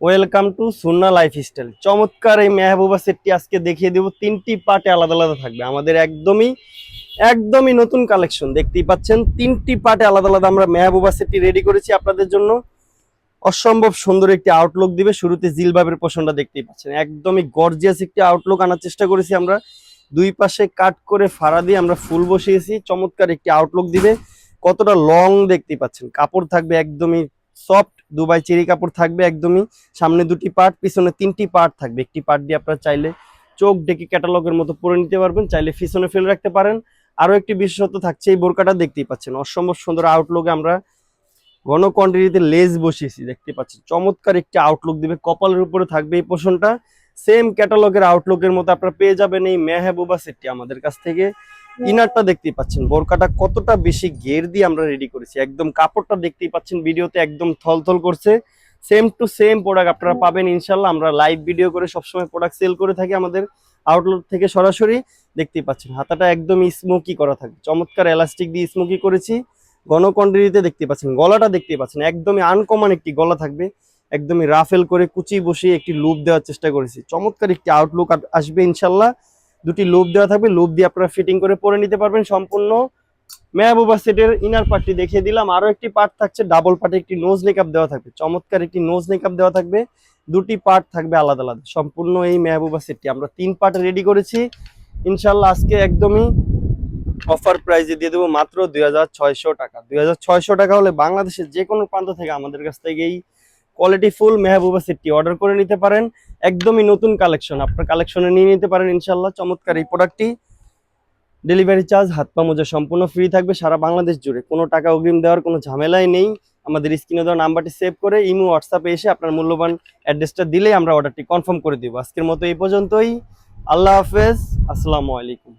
Welcome to Sunnah lifestyle চমৎকার এই মেহবুবা সেটটি আজকে দেখিয়ে দেব। তিনটি পার্টে আলাদা আলাদা থাকবে। আমাদের একদমই একদমই নতুন কালেকশন দেখতেই পাচ্ছেন, তিনটি পার্টে আলাদা আলাদা আমরা মেহবুবা সেটটি রেডি করেছি আপনাদের জন্য। অসম্ভব সুন্দর একটি আউটলুক দিবে। শুরুতে জিলবাবের পোষণটা দেখতেই পাচ্ছেন। একদমই গর্জিয়াস একটি আউটলুক আনার চেষ্টা করেছি আমরা। দুই পাশে কাট করে ফাড়া দিয়ে আমরা ফুল বসিয়েছি। চমৎকার একটি আউটলুক দিবে। কতটা লং দেখতেই পাচ্ছেন। কাপড় থাকবে একদমই সফট দুবাই চেরি কাপড় থাকবে একদমই। সামনে দুটি পার্ট, পিছনে তিনটি পার্ট থাকবে। একটি পার্ট দিয়ে আপনারা চাইলে চোখ ডেকে ক্যাটালগের মতো পরে নিতে পারবেন, চাইলে পিছনে ফেলে রাখতে পারেন। আরও একটি বিশেষত্ব থাকছে, এই বোরকাটা দেখতেই পাচ্ছেন। অসম্ভব সুন্দর আউটলুকে আমরা ঘন কোয়ান্টিটিতে লেজ বসিয়েছি, দেখতে পাচ্ছেন। চমৎকার একটি আউটলুক দিবে, কপালের উপরে থাকবে এই পোষণটা সেম ক্যাটালগের আউটলুকের মতো আপনারা পেয়ে যাবেন এই মেহবুবা সেটটি আমাদের কাছ থেকে। ইনারটা দেখতেই পাচ্ছেন বোরকাটা কতটা বেশি ঘের দিয়ে আমরা রেডি করেছি। একদম কাপড়টা দেখতেই পাচ্ছেন ভিডিওতে একদম থলথল করছে। সেম টু সেম প্রোডাক্ট আপনারা পাবেন ইনশাল্লাহ। আমরা লাইভ ভিডিও করে সবসময় প্রোডাক্ট সেল করে থাকি আমাদের আউটলেট থেকে সরাসরি। দেখতেই পাচ্ছেন হাতাটা একদম স্মোকি করা থাকবে। চমৎকার এলাস্টিক দিয়ে স্মোকি করেছি। ঘন দেখতে পাচ্ছেন গলাটা দেখতে পাচ্ছেন একদমই আনকমন একটি গলা থাকবে। একদমই রাফেল করে কুচি বসিয়ে একটি লুপ দেওয়ার চেষ্টা করেছি। চমৎকার একটি আউটলুক আসবে ইনশাল্লাহ। দুটি লুপ দেওয়া থাকবে লুপ দিয়ে আপনারা ফিটিং করে পরে নিতে পারবেন সম্পূর্ণ। মেয়াবুবা সেটের ইনার পার্টটি দেখিয়ে দিলাম। আরও একটি পার্ট থাকছে ডাবল পার্টে একটি নোজ মেকআপ দেওয়া থাকবে। চমৎকার একটি নোজ মেকআপ দেওয়া থাকবে। দুটি পার্ট থাকবে আলাদা আলাদা। সম্পূর্ণ এই মেহবুবা সেটটি। আমরা তিন পার্ট রেডি করেছি। ইনশাল্লাহ আজকে একদমই অফার প্রাইজে দিয়ে দেবো মাত্র দুই হাজার ছয়শো টাকা। দুই হাজার ছয়শো টাকা হলে বাংলাদেশের যে কোনো প্রান্ত থেকে আমাদের কাছ থেকে এই কোয়ালিটি ফুল মেহবুবা সেটটি অর্ডার করে নিতে পারেন, একদমই নতুন কালেকশন আপনার কালেকশনে নিয়ে নিতে পারেন ইনশাল্লাহ চমৎকার এই প্রোডাক্টটি ডেলিভারি চার্জ হাত পা মোজা সম্পূর্ণ ফ্রি থাকবে সারা বাংলাদেশ জুড়ে। কোনো টাকা অগ্রিম দেওয়ার কোনো ঝামেলাই নেই। আমাদের স্ক্রিনে দেওয়া নাম্বারটি সেভ করে ইমো হোয়াটসঅ্যাপে এসে আপনার মূল্যবান অ্যাড্রেসটা দিলেই আমরা অর্ডারটি কনফার্ম করে দিব। আজকের মতো এই পর্যন্তই। আল্লাহ হাফেজ। আসসালামু আলাইকুম।